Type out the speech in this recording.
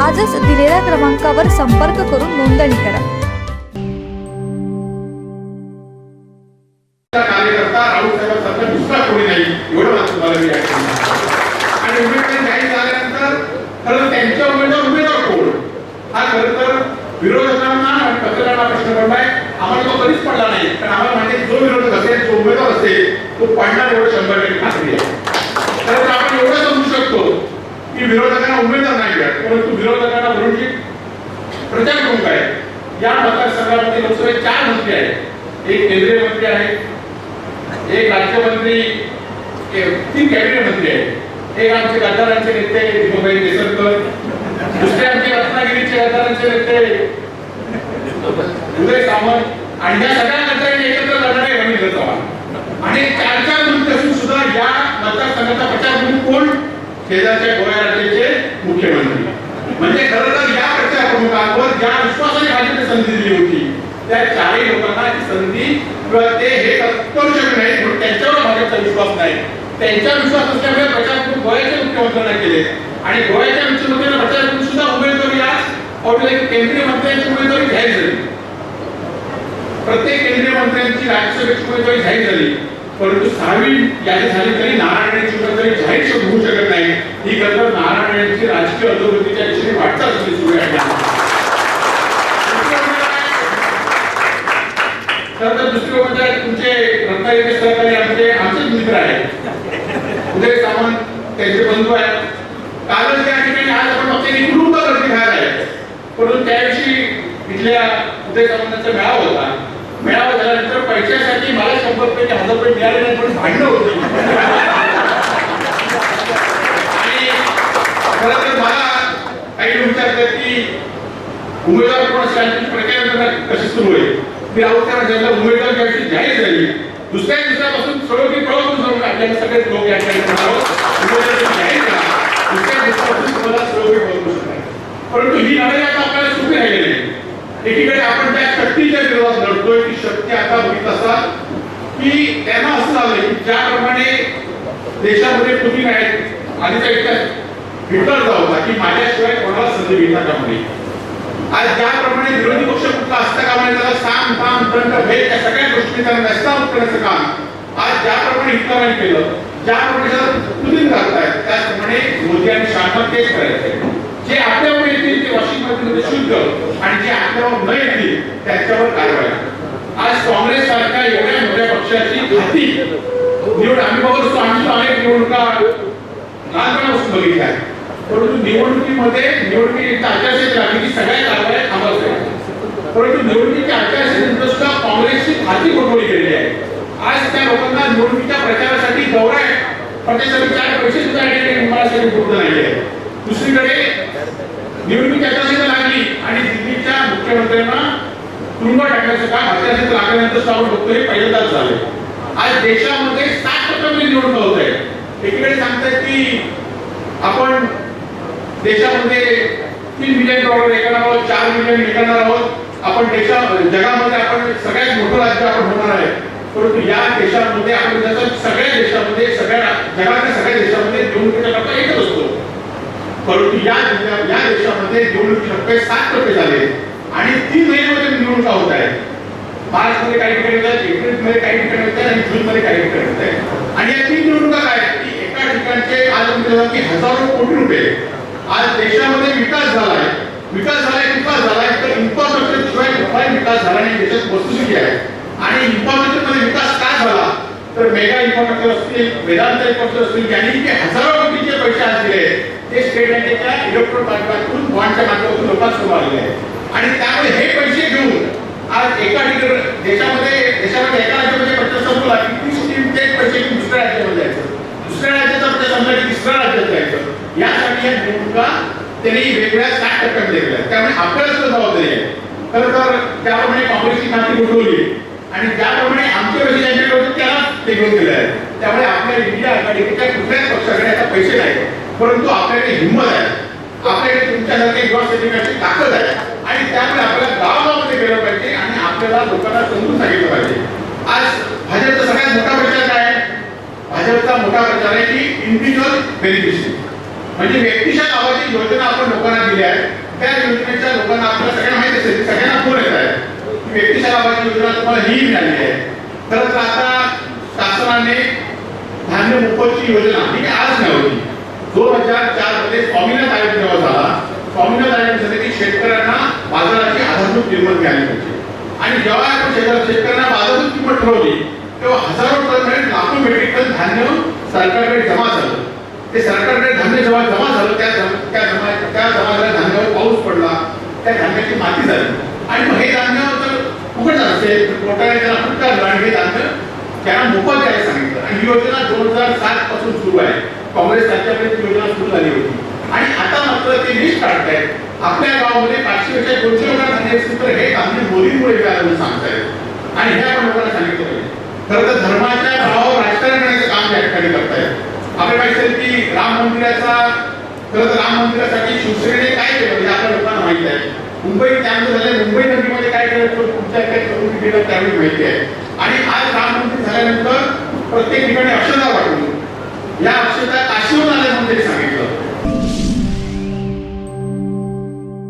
आजच दिलेल्या क्रमांकावर संपर्क करून नोंदणी करा. विरोधकांना आणि पत्रकारांना प्रश्न पडलाय आम्हाला तो कधीच पडला नाही कारण आम्हाला माहिती जो विरोधक असेल जो उमेदवार असेल तो पडणार एवढं शंभर टक्के खात्री आहे खरं तर आपण एवढं समजू शकतो की विरोधकांना उमेदवार नाही मिळत परंतु विरोधकांना भरून प्रचार प्रमुख आहे या मतदारसंघामध्ये लोकसभेत चार मंत्री आहेत एक केंद्रीय मंत्री आहेत एक राज्यमंत्री तीन कॅबिनेट मंत्री आहेत. एक आमचे गद्दारांचे नेते दिगंबरी केसरकर. दुसरे आमचे रत्नागिरीचे गद्दारांचे नेते उदय सामंत. आणि या सगळ्या गद्दारांनी एकत्र लढणारे रवींद्र चव्हाण. आणि चार चार मंत्री असून सुद्धा या मतदारसंघाचा प्रचार म्हणून कोण? शेजारच्या गोव्या राज्याचे मुख्यमंत्री. म्हणजे खरं तर या प्रचार प्रमुखांवर ज्या विश्वासाने भाजपने संधी दिली होती त्या चारही लोकांना संधी किंवा ते हे करू शकत नाही म्हणून त्यांच्यावर भाजपचा विश्वास नाही. त्यांच्या विश्वास असल्यामुळे प्रचार करून गोव्याच्या मुख्यमंत्र्यांना केले. आणि गोव्याच्या मुख्यमंत्र्यांना प्रचार करून सुद्धा उमेदवारी आज आपल्या केंद्रीय मंत्र्यांची उमेदवारी जाहीर झाली. प्रत्येक केंद्रीय मंत्र्यांची राज्यसभेची उमेदवारी जाहीर झाली. परंतु सहावी यादी झाली तरी नारायण यांची उमेदवारी जाहीर होऊ शकत नाही. ही खरं नारायण यांची राजकीय अधोगतीच्या दिशेने वाटचाल सुरू सुरू आहे खरं तर दुसरी गोष्ट आहे, तुमचे रत्नागिरीचे सहकारी आमचे आमचेच मित्र आहेत उदय सामंत त्यांचे बंधू आहेत कालच त्या ठिकाणी आज आपण फक्त एक कुटुंब गर्दी खायला आहे परंतु त्याविषयी इथल्या उदय सामंतांचा मेळावा होता मेळावा झाल्यानंतर पैशासाठी मला शंभर रुपये हजार रुपये मिळाले नाही पण भांडणं होती आणि खरं तर मला काही विचारतात की उमेदवार कोण असेल आणि प्रचार कशी सुरू होईल? मी राऊत साहेब ज्यांना उमेदवार घ्यायची जाहीर झाली. दुसऱ्या दिवसापासून सर्व की प्रवास करून आपल्याला सगळेच लोक या ठिकाणी दुसऱ्या दिवसापासून तुम्हाला सर्व मी बोलू परंतु ही लढाई आता आपल्याला सुरू राहिलेली नाही एकीकडे आपण त्या शक्तीच्या विरोधात लढतोय ती शक्ती आता बघित असाल की त्यांना असं झालंय की ज्याप्रमाणे देशामध्ये तुम्ही आहेत आणि इतिहास हिटलरचा होता की माझ्याशिवाय कोणाला संधी घेता का म्हणे आज ज्याप्रमाणे विरोधी पक्ष कुठला असता का म्हणे त्याला साम ताम दंड भेद या सगळ्या गोष्टी त्यांना नष्टावून करण्याचं काम. आज ज्याप्रमाणे हिटलरांनी केलं ज्याप्रमाणे त्याला पुतीन घालतायत त्याचप्रमाणे मोदी आणि शहानं तेच करायचंय. जे आपल्यामुळे येतील ते वॉशिंग्टनमध्ये शुद्ध. आणि येतील त्यांच्यावर कारवाई. आज काँग्रेस सारख्या एवढ्या मोठ्या पक्षाची गती निवड आम्ही बघतो आम्ही अनेक निवडणुका लहानपणापासून बघितल्या आहेत. परंतु निवडणुकीमध्ये निवडणुकीच्या आचारसंहिता लागली की सगळ्या कारवाया थांबवत आहेत. परंतु निवडणुकीच्या आचारसंहितेत सुद्धा काँग्रेसची खाती गोठवली गेलेली आहे. आज त्या लोकांना निवडणुकीच्या प्रचारासाठी दौरा आहे. पण त्यासाठी चार पैसे सुद्धा या ठिकाणी विमानासाठी उपलब्ध नाही आहे. दुसरीकडे निवडणुकीची आचारसंहिता लागली आणि दिल्ली मुख्यमंत्र्यांना तुरुंगात टाकण्याचं काम आचारसंहिता लागल्यानंतर सुद्धा आपण बघतो हे पहिल्यांदाच झाले आज देशामध्ये सात टक्के निवडणूक होत आहे एकीकडे सांगतायत की आपण देशामध्ये तीन मिलियन डॉलर एकाला आहोत चार मिलियन विकणार आहोत. आपण देशा जगामध्ये आपण सगळ्यात मोठं राज्य आपण होणार आहे. परंतु या देशामध्ये आपण त्याचा सगळ्या देशामध्ये सगळ्या जगातल्या सगळ्या देशामध्ये निवडणुकीचा टप्पा एकच असतो. परंतु या या देशामध्ये निवडणुकीचे टप्पे सात टप्पे झाले. आणि तीन महिन्यामध्ये निवडणुका होत आहेत मार्च मध्ये काही ठिकाणी होत आहेत एप्रिलमध्ये काही ठिकाणी होत आहेत आणि जून मध्ये काही ठिकाणी होत. आहेत आणि या तीन निवडणुका काय की एका ठिकाणचे आज की हजारो कोटी रुपये आज देशामध्ये विकास झालाय. विकास झालाय विकास झालाय तर इन्फ्रास्ट्रक्चर शिवाय कुठलाही विकास झाला नाही. त्याच्यात वस्तुस्थिती आहे आणि इन्फ्रास्ट्रक्चरमध्ये विकास काय झाला? तर मेगा इन्फ्रास्ट्रक्चर असतील वेदांत इन्फ्रास्ट्रक्चर असतील यांनी की हजारो कोटीचे पैसे आज दिले ते स्टेट बँकेच्या इलेक्ट्रॉनिक माध्यमातून बॉन्डच्या माध्यमातून लोकांसमोर आलेले आहेत. आणि त्यामुळे हे पैसे घेऊन आज एका ठिकाणी देशामध्ये देशामध्ये एका राज्यामध्ये प्रचार संपला की तेच पैसे घेऊन दुसऱ्या राज्यामध्ये जायचं. दुसऱ्या राज्याचा प्रचार संपला की तिसऱ्या राज्यात जायचं. यासाठी या निवडणुका त्यांनी वेगवेगळ्या सात टप्प्यामध्ये केल्या त्यामुळे आपल्याला सुद्धा जबाबदारी आहे. खरं तर त्याप्रमाणे काँग्रेसची खाती उठवली आणि त्याप्रमाणे आमचे पैसे ज्यांच्याकडे होते त्याला ते घेऊन गेले आहेत. त्यामुळे आपल्या इंडिया आघाडीच्या कुठल्याच पक्षाकडे आता पैसे नाही परंतु आपल्याकडे हिंमत आहे. आपल्याकडे तुमच्यासारखे युवा सैनिकांची ताकद आहे. आणि त्यामुळे आपल्याला गावागावामध्ये गेलं पाहिजे आणि आपल्याला लोकांना समजून सांगितलं पाहिजे. आज भाजपचा सगळ्यात मोठा प्रचार काय आहे? भाजपचा मोठा प्रचार आहे की इंडिव्हिज्युअल बेनिफिशरी म्हणजे व्यक्तीच्या गावाची योजना आपण लोकांना दिली आहे. त्या योजनेच्या लोकांना आपल्याला सगळ्यांना माहिती असेल सगळ्यांना फोन येत आहे. व्यक्तीच्या गावाची योजना तुम्हाला ही मिळाली आहे. खरं तर आता शासनाने धान्य मोफतची योजना ही आज नव्हती दोन हजार चारमध्ये स्वामीनाथ आयोग जेव्हा झाला स्वामीनाथ आयोग झाले की शेतकऱ्यांना बाजाराची आधारभूत किंमत मिळाली पाहिजे. आणि जेव्हा आपण शेतकऱ्यांना बाजारभूत किंमत ठरवली तेव्हा हजारो टन म्हणजे लाखो मेट्रिक टन धान्य सरकारकडे जमा झालं. ते सरकारकडे धान्य जेव्हा जमा झालं त्या त्या जमा त्या जमा झाल्या धान्यावर पाऊस पडला त्या धान्याची माती झाली. आणि मग हे धान्य जर फुकट झालं असेल तर आपण त्याला फुटका आणि हे धान्य त्यांना मोफत द्यायला सांगितलं. आणि ही योजना दोन हजार सात पासून सुरू आहे. काँग्रेस राज्यापर्यंत योजना सुरू झाली होती. आणि आता मात्र ते लिस्ट आहेत आपल्या गावामध्ये पाचशे पेक्षा दोनशे लोकांना धान्य असेल तर हे धान्य मोदींमुळे मिळालं म्हणून आणि हे आपण लोकांना सांगितलं पाहिजे. खरं तर धर्माच्या नावावर राजकारण करण्याचं काम या ठिकाणी करतायत आपल्याला माहिती की राम मंदिराचा खरं तर राम मंदिरासाठी शिवसेनेने काय केलं म्हणजे आपल्या लोकांना माहिती आहे. मुंबई त्यानंतर झालंय मुंबई नगरीमध्ये काय केलं तर तुमच्या काय करून गेलं त्यावेळी माहिती आहे. आणि आज राम मंदिर झाल्यानंतर प्रत्येक ठिकाणी अक्षता वाटली या अक्षता काशीवर आल्या